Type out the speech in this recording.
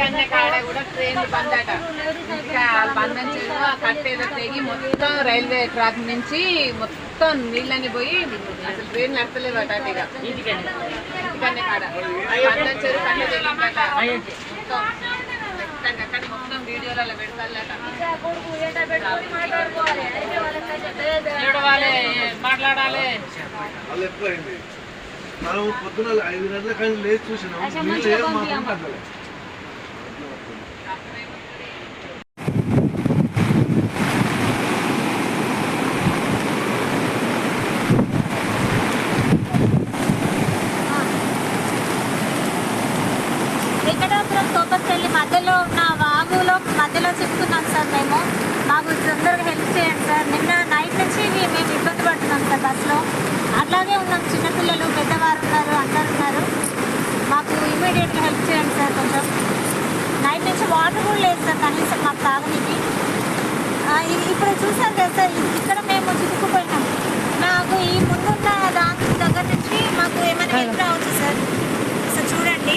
కన్య కాడ కూడా ట్రైన్ బంద్ అట ఇంకా బంద్ అని చెప్పి ఆ తెగి మొత్తం రైల్వే ట్రాక్ నుంచి మొత్తం నీళ్ళని పోయి అసలు ట్రైన్ అటు ఇక కాడ. బంద్ కట్టె తెగిందట. మొత్తం. వీడియోలలో పెడతాలట మాట్లాడాలి? మనం పొద్దున ఐదు గంటల కానీ లేచి చూసినాం. వీళ్ళు ఏం మాట్లాడలేదు వెంకటాపురం తోపకెళ్ళి మధ్యలో ఉన్న వాగులో మధ్యలో చిక్కుతున్నాం సార్ మేము. మాకు తొందరగా హెల్ప్ చేయండి సార్. నిన్న నైట్ నుంచి మేము ఇబ్బంది పడుతున్నాం సార్ బస్సులో. అట్లాగే ఉన్నాం. చిన్నపిల్లలు పెద్దవారు ఉన్నారు అందరు ఉన్నారు. మాకు ఇమీడియట్గా హెల్ప్ చేయండి సార్ కొంచెం. వాటర్ కూడా లేదు సార్ కనీసం మాకు తాగునికి ఇప్పుడు చూసాను కదా సార్ ఇక్కడ మేము చిక్కుకుపోయినాం. నాకు ఈ ముందున్న దాని దగ్గర నుంచి మాకు ఏమైనా ఎదురు రావచ్చు సార్? సార్ చూడండి.